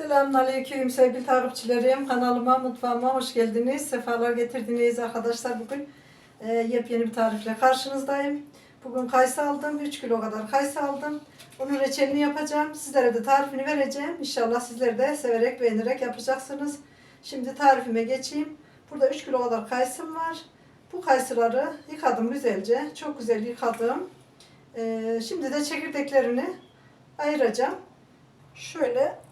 Selamünaleyküm sevgili takipçilerim. Kanalıma, mutfağıma hoş geldiniz. Sefalar getirdiniz arkadaşlar. Bugün e, yepyeni bir tarifle karşınızdayım. Bugün kayısı aldım. 3 kilo kadar kayısı aldım. Onun reçelini yapacağım. Sizlere de tarifini vereceğim. İnşallah sizler de severek, beğenerek yapacaksınız. Şimdi tarifime geçeyim. Burada 3 kilo kadar kayısım var. Bu kayısıları yıkadım güzelce. Çok güzel yıkadım. E, şimdi de çekirdeklerini ayıracağım. Şöyle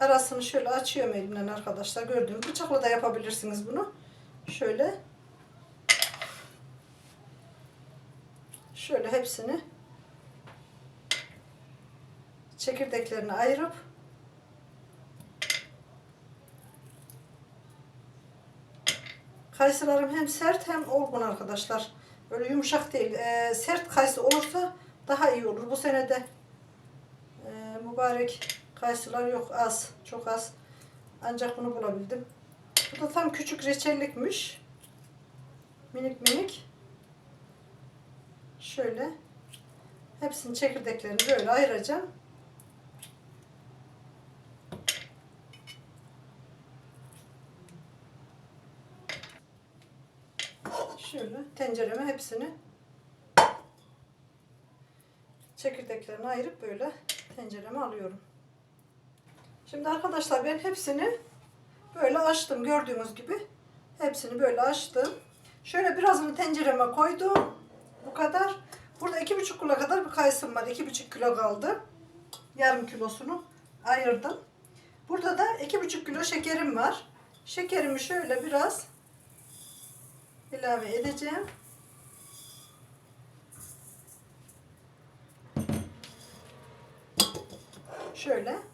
arasını şöyle açıyorum elimden arkadaşlar. Gördüğünüz bıçakla da yapabilirsiniz bunu. Şöyle şöyle hepsini çekirdeklerini ayırıp Kayısılarım hem sert hem olgun arkadaşlar. Böyle yumuşak değil. Ee, sert kayısı olursa daha iyi olur. Bu sene de e, mübarek kayısılar yok az. Çok az. Ancak bunu bulabildim. Bu da tam küçük reçellikmiş. Minik minik. Şöyle. Hepsinin çekirdeklerini böyle ayıracağım. Şöyle tencereme hepsini çekirdeklerini ayırıp böyle tencereme alıyorum. Şimdi arkadaşlar ben hepsini böyle açtım gördüğünüz gibi. Hepsini böyle açtım. Şöyle birazını tencereme koydum. Bu kadar. Burada iki buçuk kilo kadar bir kayısım var. iki buçuk kilo kaldı. Yarım kilosunu ayırdım. Burada da iki buçuk kilo şekerim var. Şekerimi şöyle biraz ilave edeceğim. Şöyle.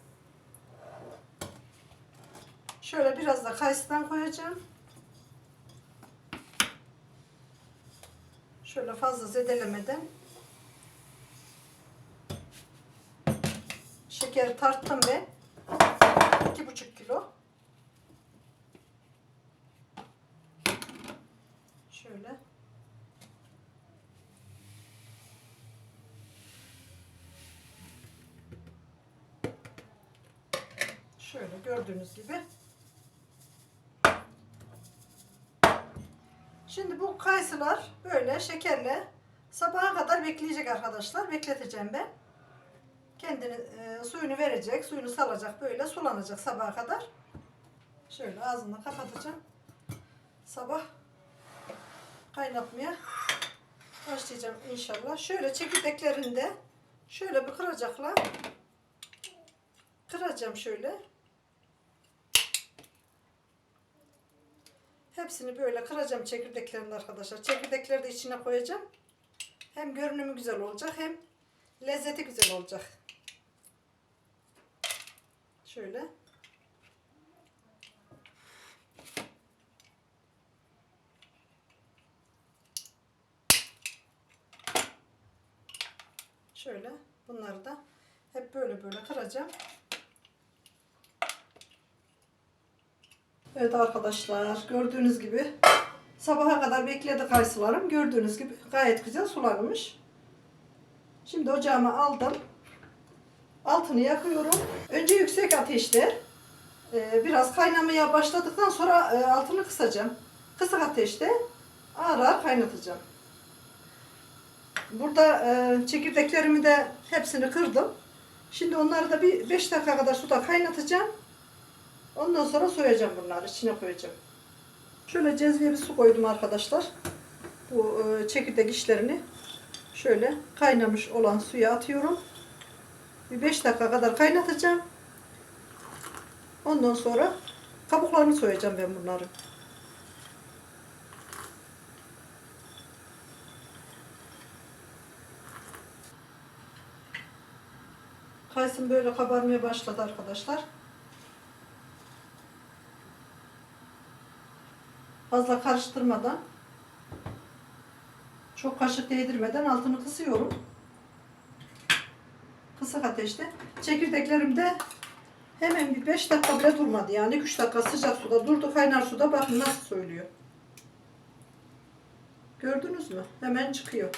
Şöyle biraz da kayısıdan koyacağım. Şöyle fazla zedelemeden. Şekeri tarttım ben. iki buçuk kilo. Şöyle. Şöyle gördüğünüz gibi. Şimdi bu kayısılar böyle şekerle sabaha kadar bekleyecek arkadaşlar. Bekleteceğim ben. Kendini e, suyunu verecek, suyunu salacak böyle sulanacak sabaha kadar. Şöyle ağzını kapatacağım. Sabah kaynatmaya başlayacağım inşallah. Şöyle çekirdeklerinde şöyle bir kıracakla kıracağım şöyle. Hepsini böyle kıracağım çekirdeklerini arkadaşlar. Çekirdekleri de içine koyacağım. Hem görünümü güzel olacak hem lezzeti güzel olacak. Şöyle. Şöyle bunları da hep böyle böyle kıracağım. Evet arkadaşlar gördüğünüz gibi sabaha kadar bekledi kayısılarım. Gördüğünüz gibi gayet güzel sulanmış. Şimdi ocağıma aldım. Altını yakıyorum. Önce yüksek ateşte e, biraz kaynamaya başladıktan sonra e, altını kısacağım. Kısık ateşte ağır ağır kaynatacağım. Burada e, çekirdeklerimi de hepsini kırdım. Şimdi onları da bir 5 dakika kadar suda kaynatacağım. Ondan sonra soyacağım bunları. içine koyacağım. Şöyle cezveye bir su koydum arkadaşlar. Bu e, çekirdek işlerini şöyle kaynamış olan suya atıyorum. Bir 5 dakika kadar kaynatacağım. Ondan sonra kabuklarını soyacağım ben bunları. Kayısım böyle kabarmaya başladı arkadaşlar. Fazla karıştırmadan çok kaşık değdirmeden altını kısıyorum. Kısık ateşte. Çekirdeklerim de hemen bir 5 dakika bile durmadı. Yani 3 dakika sıcak suda durdu. Kaynar suda bakın nasıl söylüyor. Gördünüz mü? Hemen çıkıyor.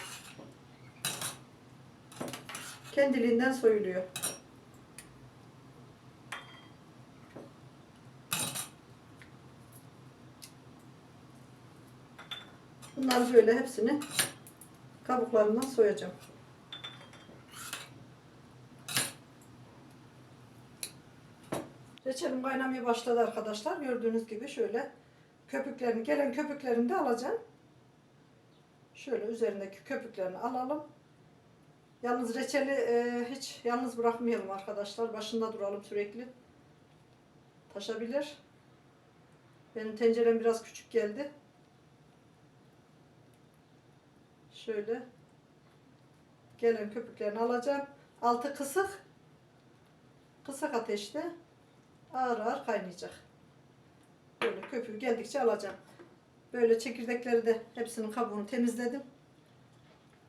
Kendiliğinden soyuluyor. Bunları böyle hepsini kabuklarından soyacağım. Reçelim kaynamaya başladı arkadaşlar. Gördüğünüz gibi şöyle köpüklerini, gelen köpüklerini de alacağım. Şöyle üzerindeki köpüklerini alalım. Yalnız reçeli e, hiç yalnız bırakmayalım arkadaşlar. Başında duralım sürekli. Taşabilir. Benim tencerem biraz küçük geldi. Şöyle gelen köpüklerini alacağım. Altı kısık. Kısık ateşte ağır ağır kaynayacak. Böyle köpüğü geldikçe alacağım. Böyle çekirdekleri de hepsinin kabuğunu temizledim.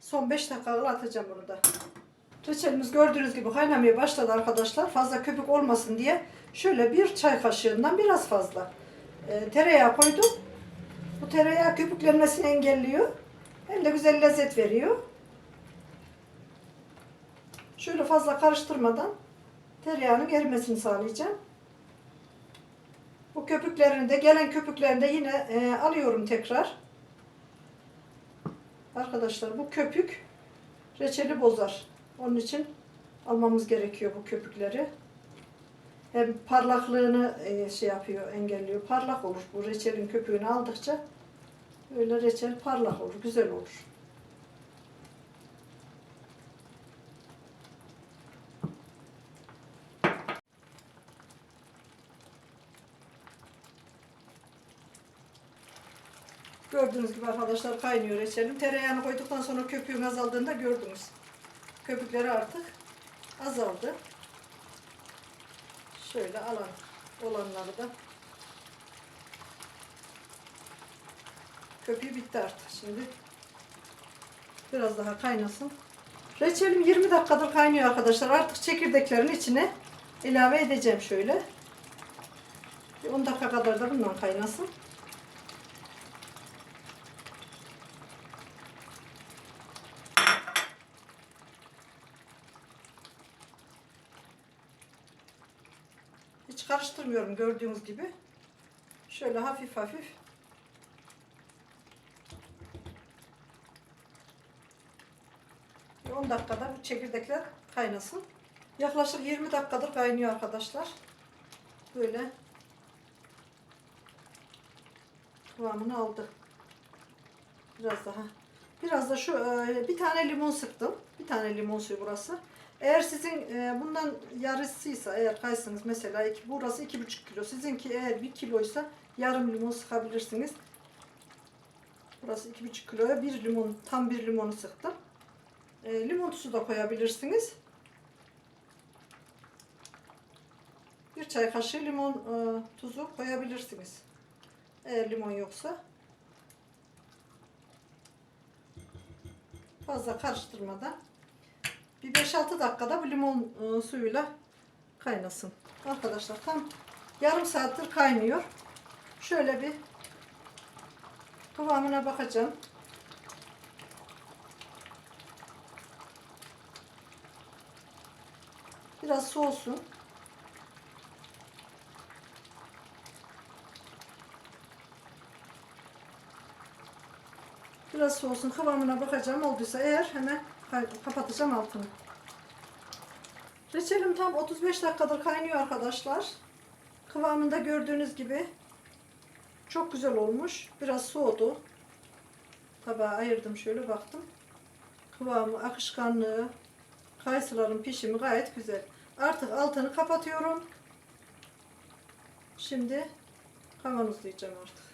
Son 5 dakika atacağım bunu da. Reçelimiz gördüğünüz gibi kaynamaya başladı arkadaşlar. Fazla köpük olmasın diye şöyle bir çay kaşığından biraz fazla e, tereyağı koydum. Bu tereyağı köpüklenmesini engelliyor. Hem de güzel lezzet veriyor. Şöyle fazla karıştırmadan tereyağının erimesini sağlayacağım. Bu köpüklerini de gelen köpüklerini de yine e, alıyorum tekrar. Arkadaşlar bu köpük reçeli bozar. Onun için almamız gerekiyor bu köpükleri. Hem parlaklığını e, şey yapıyor, engelliyor. Parlak olur. Bu reçelin köpüğünü aldıkça böyle reçel parlak olur, güzel olur. Gördüğünüz gibi arkadaşlar kaynıyor reçelim. Tereyağını koyduktan sonra köpüğün azaldığında gördünüz. Köpükleri artık azaldı. Şöyle alan olanları da köpüğü bitti artık şimdi. Biraz daha kaynasın. Reçelim 20 dakikadır kaynıyor arkadaşlar. Artık çekirdeklerin içine ilave edeceğim şöyle. Bir 10 dakika kadar da bundan kaynasın. Hiç karıştırmıyorum gördüğünüz gibi. Şöyle hafif hafif. 10 dakikada bu çekirdekler kaynasın. Yaklaşık 20 dakikadır kaynıyor arkadaşlar. Böyle kıvamını aldı. Biraz daha. Biraz da şu e, bir tane limon sıktım. Bir tane limon suyu burası. Eğer sizin e, bundan yarısıysa eğer kaysınız mesela iki, burası iki buçuk kilo. Sizinki eğer bir kiloysa yarım limon sıkabilirsiniz. Burası iki buçuk kiloya bir limon tam bir limonu sıktım. E, limon tuzu da koyabilirsiniz. Bir çay kaşığı limon e, tuzu koyabilirsiniz. Eğer limon yoksa. Fazla karıştırmadan bir 5-6 dakikada bu limon e, suyuyla kaynasın. Arkadaşlar tam yarım saattir kaynıyor. Şöyle bir kıvamına bakacağım. Biraz soğusun. Biraz soğusun. Kıvamına bakacağım. Olduysa eğer hemen kapatacağım altını. Reçelim tam 35 dakikadır kaynıyor arkadaşlar. Kıvamında gördüğünüz gibi çok güzel olmuş. Biraz soğudu. Tabağa ayırdım şöyle baktım. Kıvamı, akışkanlığı, kayısıların pişimi gayet güzel. Artık altını kapatıyorum. Şimdi kavanozlayacağım artık.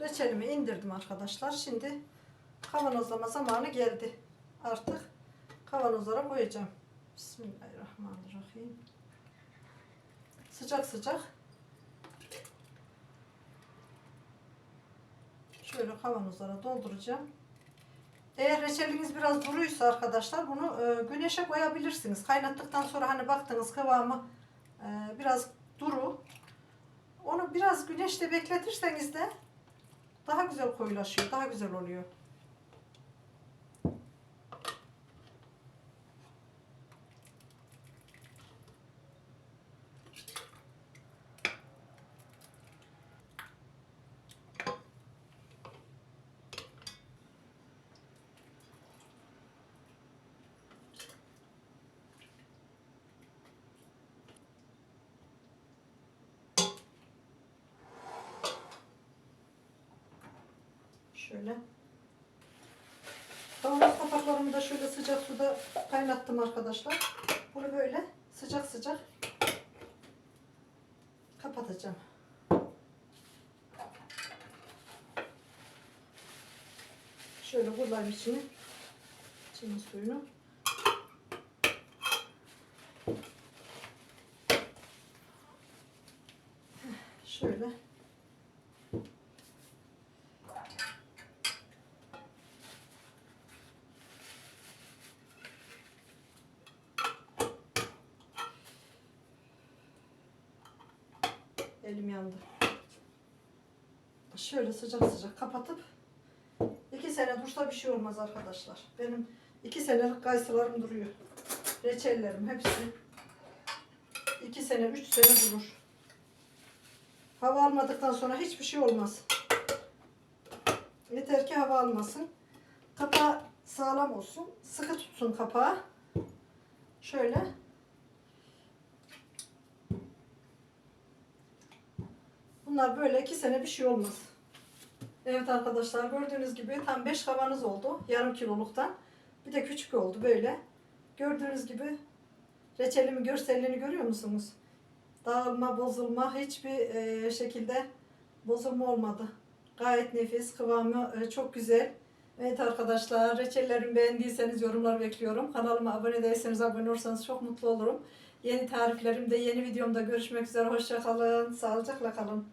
Reçelimi indirdim arkadaşlar. Şimdi kavanozlama zamanı geldi. Artık kavanozlara koyacağım. Bismillahirrahmanirrahim. Sıcak sıcak. Şöyle kavanozlara dolduracağım. Eğer reçeliniz biraz duruysa arkadaşlar bunu e, güneşe koyabilirsiniz. Kaynattıktan sonra hani baktınız kıvamı e, biraz duru. Onu biraz güneşte bekletirseniz de daha güzel koyulaşıyor, daha güzel oluyor. Şöyle. Kavanoz kapaklarımı da şöyle sıcak suda kaynattım arkadaşlar. Bunu böyle sıcak sıcak kapatacağım. Şöyle kullayayım içini. İçinin suyunu. Şöyle. Elim yandı. Şöyle sıcak sıcak kapatıp iki sene dursa bir şey olmaz arkadaşlar. Benim iki senelik kayısılarım duruyor. Reçellerim hepsi iki sene, üç sene durur. Hava almadıktan sonra hiçbir şey olmaz. Yeter ki hava almasın. Kapağı sağlam olsun. Sıkı tutsun kapağı. Şöyle. Bunlar böyle iki sene bir şey olmaz. Evet arkadaşlar gördüğünüz gibi tam 5 kavanoz oldu. Yarım kiloluktan. Bir de küçük oldu böyle. Gördüğünüz gibi reçelimin görselliğini görüyor musunuz? Dağılma, bozulma hiçbir e, şekilde bozulma olmadı. Gayet nefis, kıvamı e, çok güzel. Evet arkadaşlar reçellerimi beğendiyseniz yorumlar bekliyorum. Kanalıma abone değilseniz abone olursanız çok mutlu olurum. Yeni tariflerimde, yeni videomda görüşmek üzere. Hoşça kalın, sağlıcakla kalın.